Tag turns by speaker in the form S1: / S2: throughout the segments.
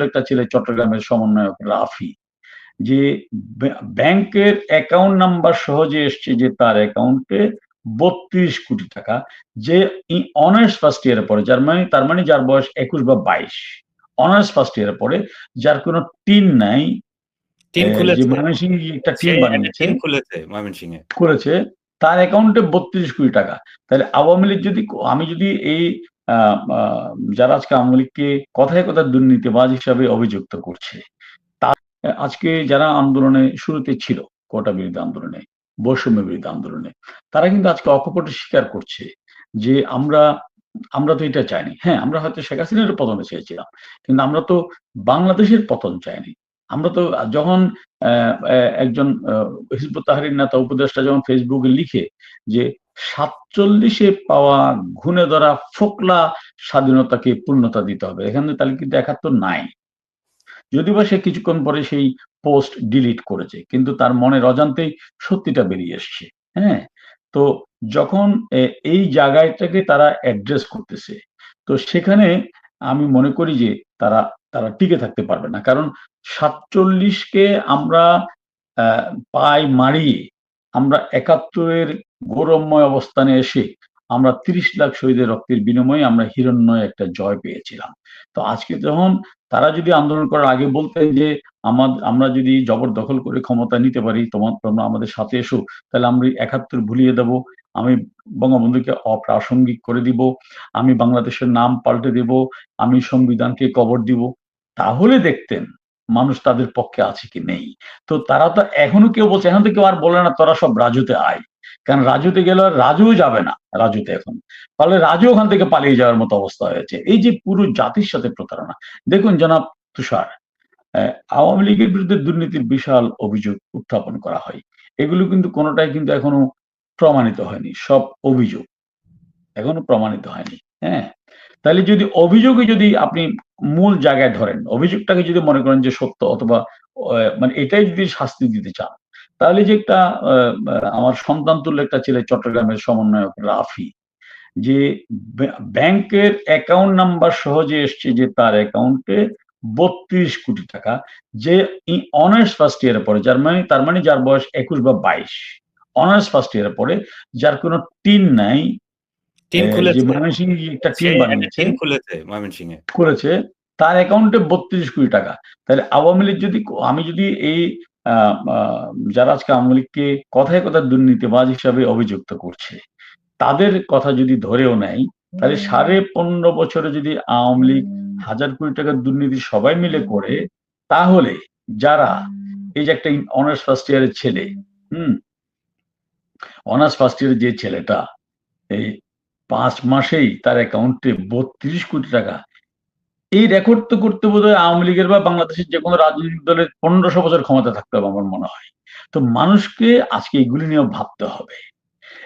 S1: একটা ছেলে চট্টগ্রামের সমন্বয়ক রাফি যে ব্যাংকের অ্যাকাউন্ট নাম্বার সহজে এসছে যে তার অ্যাকাউন্টে বত্রিশ কোটি টাকা যে অনার্স ফার্স্ট ইয়ারে পড়ে যার মানে তার মানে যার বয়স একুশ বা বাইশ। অনার্স ফার্স্ট ইয়ারে পড়ে যার কোনো টিন নাই একটা টিম বানিয়েছে। করেছে তার অ্যাকাউন্টে বত্রিশ কোটি টাকা। তাহলে আওয়ামী লীগ যদি আমি যদি এই যারা আজকে আওয়ামী লীগকে কথায় কথায় দুর্নীতিবাজ হিসাবে অভিযুক্ত করছে আজকে যারা আন্দোলনে শুরুতে ছিল, কোটা বিরোধী আন্দোলনে, বৈষম্য বিরোধী আন্দোলনে, তারা কিন্তু আজকে অকপটে স্বীকার করছে যে আমরা আমরা তো এটা চাইনি। হ্যাঁ আমরা হয়তো শেখ হাসিনার পতনে চেয়েছিলাম, কিন্তু আমরা তো বাংলাদেশের পতন চাইনি। আমরা তো যখন একজন হিজবুত তাহারির নেতা, উপদেষ্টা যখন ফেসবুকে লিখে যে সাতচল্লিশে পাওয়া ঘুণে ধরা ফোকলা স্বাধীনতাকে পূর্ণতা দিতে হবে। এখানে তাহলে কিন্তু একাত্তর নাই। যদিও বা সে কিছুক্ষণ পরে সেই পোস্ট ডিলিট করেছে, কিন্তু তার মনের অজান্তেই সত্যিটা বেরিয়ে এসছে হ্যাঁ? তো যখন এই জায়গাটাকে তারা অ্যাড্রেস করতেছে, তো সেখানে আমি মনে করি যে তারা তারা টিকে থাকতে পারবে না। কারণ সাতচল্লিশকে আমরা পাই মারিয়ে আমরা একাত্তরের গৌরবময় অবস্থানে এসে আমরা তিরিশ লাখ শহীদের রক্তের বিনিময়ে আমরা হিরণ্ময় একটা জয় পেয়েছিলাম। তো আজকে যখন তারা যদি আন্দোলন করার আগে বলতেন যে আমাদের আমরা যদি জবরদখল করে ক্ষমতা নিতে পারি তোমার তোমরা আমাদের সাথে এসো, তাহলে আমরা একাত্তর ভুলিয়ে দেব, আমি বঙ্গবন্ধুকে অপ্রাসঙ্গিক করে দিব, আমি বাংলাদেশের নাম পাল্টে দেব, আমি সংবিধানকে কবর দিব। তাহলে দেখতেন মানুষ তাদের পক্ষে আছে কি নেই। তো তারা তো এখনও কেউ বলছে, এখন তো কেউ আর বলে না, তোরা সব রাজুতে আয়। কারণ রাজুতে গেলে রাজুও যাবে না, রাজুতে এখন। তাহলে রাজু ওখান থেকে পালিয়ে যাওয়ার মতো অবস্থা হয়েছে। এই যে পুরো জাতির সাথে প্রতারণা, দেখুন জনাব তুষার আওয়ামী লীগের বিরুদ্ধে দুর্নীতির বিশাল অভিযোগ উত্থাপন করা হয়। এগুলো কিন্তু কোনোটাই কিন্তু এখনও প্রমাণিত হয়নি, সব অভিযোগ এখনও প্রমাণিত হয়নি হ্যাঁ? তাহলে যদি অভিযোগে যদি আপনি মূল জায়গায় ধরেন, অভিযোগটাকে যদি মনে করেন যে সত্য অথবা মানে এটাই যদি শাস্তি দিতে চান তাহলে যে একটা আমার সন্তান তুল্য একটা ছেলে চট্টগ্রামের সমন্বয়ক রাফি যে ব্যাংকের অ্যাকাউন্ট নাম্বার সহজে এসছে যে তার অ্যাকাউন্টে বত্রিশ কোটি টাকা যে অনার্স ফার্স্ট ইয়ারে পড়ে যার মানে তার মানে যার বয়স একুশ বা বাইশ অনার্স ফার্স্ট ইয়ারে পড়ে যার কোনো টিন নাই
S2: টিম খুলেছে।
S1: একটা টিম বানিয়েছে
S2: টিম খুলেছে ময়মনসিংহে।
S1: করেছে তার অ্যাকাউন্টে বত্রিশ কোটি টাকা। তাহলে আওয়ামী লীগ যদি আমি যদি এই যারা আজকে আওয়ামী লীগকে কথায় কথায় দুর্নীতিবাজ হিসাবে অভিযুক্ত করছে তাদের কথা যদি ধরেও নেয় তাহলে সাড়ে পনেরো বছরে যদি আওয়ামী লীগ হাজার কোটি টাকার দুর্নীতি সবাই মিলে করে তাহলে যারা এই যে একটা অনার্স ফার্স্ট ইয়ারের ছেলে হুম অনার্স ফার্স্ট ইয়ারের যে ছেলেটা এই পাঁচ মাসেই তার অ্যাকাউন্টে বত্রিশ কোটি টাকা এই রেকর্ড তো করতে বোধ হয় আওয়ামী লীগের বা বাংলাদেশের যে কোনো রাজনৈতিক দলের পনেরোশো বছর ক্ষমতা থাকতে হবে আমার মনে হয়। তো মানুষকে আজকে এগুলি নিয়ে ভাবতে হবে।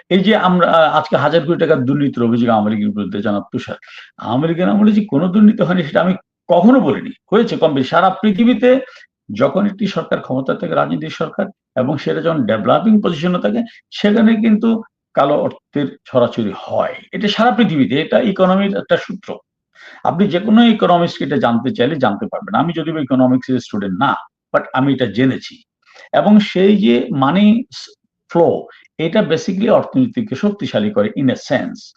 S1: এই যে আমরা, আজকে হাজার কোটি টাকার দুর্নীতির অভিযোগ আওয়ামী লীগের বিরুদ্ধে জানাব তুষার। আওয়ামী লীগের আমলে যে কোনো দুর্নীতি হয়নি সেটা আমি কখনো বলিনি। হয়েছে কম বেশি। সারা পৃথিবীতে যখন একটি সরকার ক্ষমতা থাকে রাজনৈতিক সরকার এবং সেটা যখন ডেভেলপিং পজিশনে থাকে, সেখানে কিন্তু কালো অর্থের ছড়াছড়ি হয়। এটা সারা পৃথিবীতে, এটা ইকোনমির একটা সূত্র। আপনি যে কোনো ইকোনমিক্স এটা জানতে চাইলে জানতে পারবেন। আমি যদি ইকোনমিক্স এর স্টুডেন্ট না বাট আমি এটা জেনেছি। এবং সেই যে মানি ফ্লো এটা বেসিক্যালি অর্থনীতিকে শক্তিশালী করে ইন এ সেন্স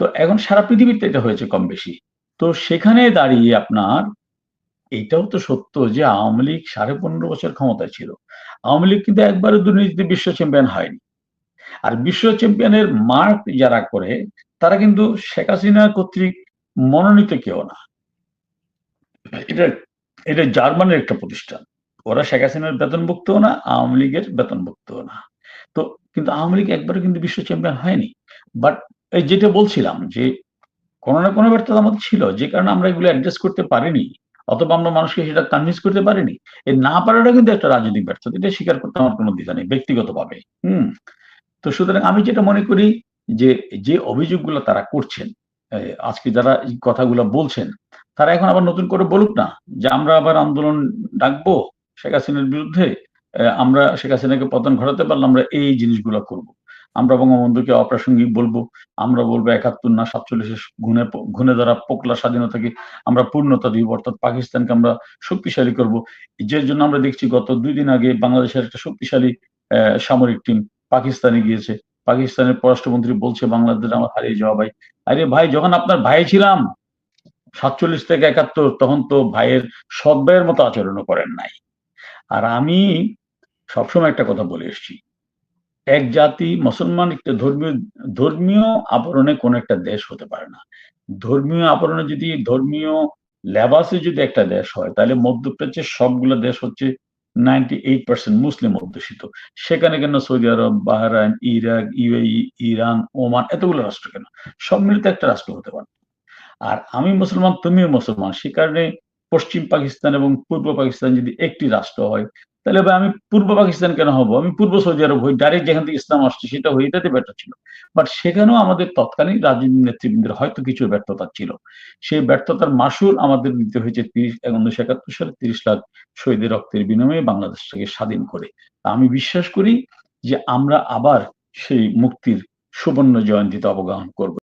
S1: তো এখন সারা পৃথিবীতে এটা হয়েছে কম বেশি। তো সেখানে দাঁড়িয়ে আপনার, এটাও তো সত্য যে আওয়ামী লীগ সাড়ে পনেরো বছর ক্ষমতায় ছিল। আওয়ামী লীগ কিন্তু একবারও দুর্নীতিতে বিশ্ব চ্যাম্পিয়ন হয়নি। আর বিশ্ব চ্যাম্পিয়নের মার্ক যারা করে, তারা কিন্তু শেখ হাসিনা কর্তৃক মনোনীত কেউ না। এটা এটা জার্মানের একটা প্রতিষ্ঠান। ওরা শেখ হাসিনার বেতনভুক্তও না, আওয়ামী লীগের বেতনভুক্তও না। তো কিন্তু আওয়ামী লীগ একবারে কিন্তু বিশ্ব চ্যাম্পিয়ন হয়নি। বাট এই যেটা বলছিলাম যে, কোনো না কোনো ব্যর্থতা আমাদের ছিল। যে কারণে আমরা এগুলো অ্যাডজাস্ট করতে পারিনি, অথবা আমরা মানুষকে সেটা কনভিন্স করতে পারিনি। এই না পারাটা কিন্তু একটা রাজনৈতিক ব্যর্থতা। এটা স্বীকার করতে আমার কোনো দ্বিধা নেই, ব্যক্তিগতভাবে। হুম। তো সুতরাং আমি যেটা মনে করি যে যে অভিযোগগুলো তারা করছেন আজকে যারা এই কথাগুলো বলছেন, তারা এখন আবার নতুন করে বলুক না যে আমরা আবার আন্দোলন ডাকবো শেখ হাসিনার বিরুদ্ধে আমরা শেখ হাসিনাকে পতন ঘটাতে পারলাম আমরা এই জিনিসগুলো করব। আমরা বঙ্গবন্ধুকে অপ্রাসঙ্গিক বলব, আমরা বলব একাত্তর না সাতচল্লিশে ঘুনে ঘুনে ধরা পোকলা স্বাধীনতাকে আমরা পূর্ণতা দিব, অর্থাৎ পাকিস্তানকে আমরা শক্তিশালী করব। যে জন্য আমরা দেখছি গত দুই দিন আগে বাংলাদেশের একটা শক্তিশালী সামরিক টিম পাকিস্তানে গিয়েছে। পাকিস্তানের পররাষ্ট্রমন্ত্রী বলছে, বাংলাদেশ আমার হারিয়ে যাওয়া ভাই। আরে ভাই, যখন আপনার ভাই ছিলাম, সাতচল্লিশ থেকে একাত্তর, তখন তো ভাইয়ের সৎ ভাইয়ের মতো আচরণও করেন নাই। আর আমি সবসময় একটা কথা বলে এসেছি, এক জাতি মুসলমান একটা ধর্মীয় ধর্মীয় আবরণে কোন একটা দেশ হতে পারে না। ধর্মীয় আবরণে যদি, ধর্মীয় লেবাসে যদি একটা দেশ হয়, তাহলে মধ্যপ্রাচ্যের সবগুলো দেশ হচ্ছে নাইনটি এইট পার্সেন্ট মুসলিম অধ্যুষিত। সেখানে কেন সৌদি আরব, Bahrain, Iraq, UAE, Iran, Oman এতগুলো রাষ্ট্র কেন? সম্মিলিত মিলিত একটা রাষ্ট্র হতে পারে। আর আমি মুসলমান, তুমিও মুসলমান, সে কারণে পশ্চিম পাকিস্তান এবং পূর্ব পাকিস্তান যদি একটি রাষ্ট্র হয় তাহলে ভাই আমি পূর্ব পাকিস্তান কেন হব? আমি পূর্ব সৌদি আরব হই ডাইরেক্ট যেখান থেকে ইসলাম আসছে সেটা হয়ে যেতে ছিল। বাট সেখানেও আমাদের তৎকালীন রাজনৈতিক নেতৃবৃন্দের হয়তো কিছু ব্যর্থতা ছিল। সেই ব্যর্থতার মাসুল আমাদের নিতে হয়েছে তিরিশ, উনিশশো একাত্তর সালে তিরিশ লাখ শহীদের রক্তের বিনিময়ে বাংলাদেশটাকে স্বাধীন করে। আমি বিশ্বাস করি যে আমরা আবার সেই মুক্তির সুবর্ণ জয়ন্তীতে অবগাহন করব।